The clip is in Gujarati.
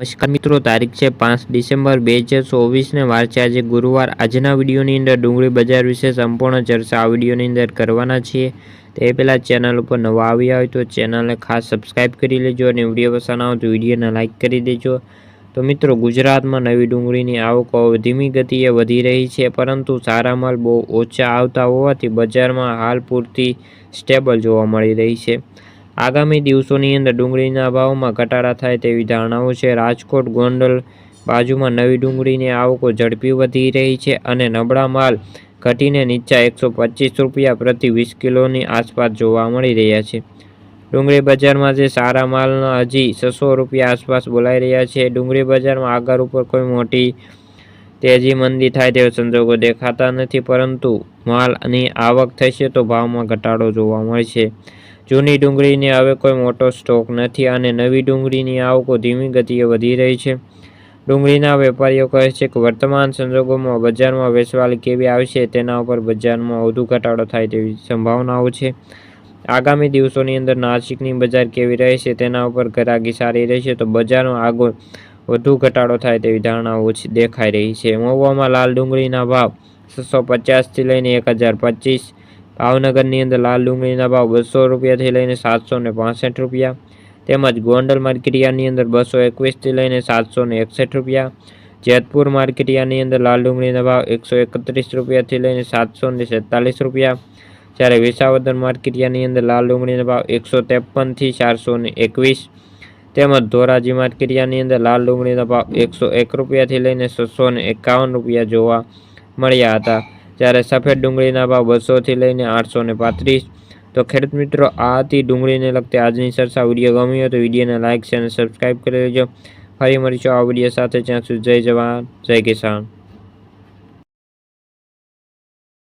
નમસ્કાર મિત્રો, તારીખ છે પાંચ ડિસેમ્બર બે હજાર ચોવીસને વાર છે આજે ગુરુવાર. આજના વિડીયોની અંદર ડુંગળી બજાર વિશે સંપૂર્ણ ચર્ચા આ વિડીયોની અંદર કરવાના છીએ. તે પહેલાં ચેનલ ઉપર નવા આવ્યા હોય તો ચેનલને ખાસ સબસ્ક્રાઈબ કરી લેજો અને વીડિયો પસંદ આવે તો વિડીયોને લાઇક કરી દેજો. તો મિત્રો, ગુજરાતમાં નવી ડુંગળીની આવકો ધીમી ગતિએ વધી રહી છે, પરંતુ સારા માલ બહુ ઓછા આવતા હોવાથી બજારમાં હાલ પૂરતી સ્ટેબલ જોવા મળી રહી છે. આગામી દિવસોની અંદર ડુંગળીના ભાવમાં ઘટાડા થાય તેવી ધારણાઓ છે. રાજકોટ ગોંડલ બાજુમાં નવી ડુંગળીની આવકો ઝડપી વધી રહી છે અને નબળા માલ ઘટીને નીચા એકસો પચીસ રૂપિયા પ્રતિ વીસ કિલોની આસપાસ જોવા મળી રહ્યા છે. ડુંગળી બજારમાં જે સારા માલના હજી છસો રૂપિયા આસપાસ બોલાઈ રહ્યા છે. ડુંગળી બજારમાં આગળ ઉપર કોઈ મોટી તેજી મંદી થાય તેવા સંજોગો દેખાતા નથી, પરંતુ માલની આવક થશે તો ભાવમાં ઘટાડો જોવા મળશે. જૂની ડુંગળીની હવે કોઈ મોટો સ્ટોક નથી અને નવી ડુંગળીની આવકો ધીમી ગતિએ વધી રહી છે. ડુંગળીના વેપારીઓ કહે છે કે વર્તમાન સંજોગોમાં બજારમાં વેચવાલી કેવી આવશે તેના ઉપર બજારમાં વધુ ઘટાડો થાય તેવી સંભાવનાઓ છે. આગામી દિવસોની અંદર નાસિકની બજાર કેવી રહેશે તેના ઉપર ઘરાકી સારી રહેશે તો બજારમાં આગળ વધુ ઘટાડો થાય તેવી ધારણાઓ છે- દેખાઈ રહી છે. મહુવામાં લાલ ડુંગળીના ભાવ છસો પચાસથી લઈને એક હજાર પચીસ ભાવનગરની અંદર લાલ ડુંગળીના ભાવ બસો રૂપિયાથી લઈને સાતસો ને પાસઠ રૂપિયા. તેમજ ગોંડલ માર્કેટિયાની અંદર બસો એકવીસથી લઈને સાતસો ને એકસઠ રૂપિયા. જેતપુર માર્કેટિયાની અંદર લાલ ડુંગળીના ભાવ એકસો એકત્રીસ રૂપિયાથી લઈને સાતસો ને સેતાલીસ રૂપિયા. જ્યારે વિસાવદર માર્કેટિયાની અંદર લાલ ડુંગળીના ભાવ એકસો ત્રેપનથી ચારસો ને એકવીસ. તેમજ ધોરાજી માર્કેટિયાની અંદર લાલ ડુંગળીના ભાવ એકસો એક રૂપિયાથી લઈને છસો ને એકાવન રૂપિયા જોવા મળ્યા હતા. જ્યારે સફેદ ડુંગળીના ભાવ બસોથી લઈને આઠસો ને પાંત્રીસ. તો ખેડૂત મિત્રો, આ હતી ડુંગળીને લગતી આજની ચર્ચા. વીડિયો ગમી હોય તો વિડીયોને લાઇક છે અને સબસ્ક્રાઈબ કરી લેજો. ફરી મળીશું આ વીડિયો સાથે. જ્યાં સુધી જય જવાન, જય કિસાન.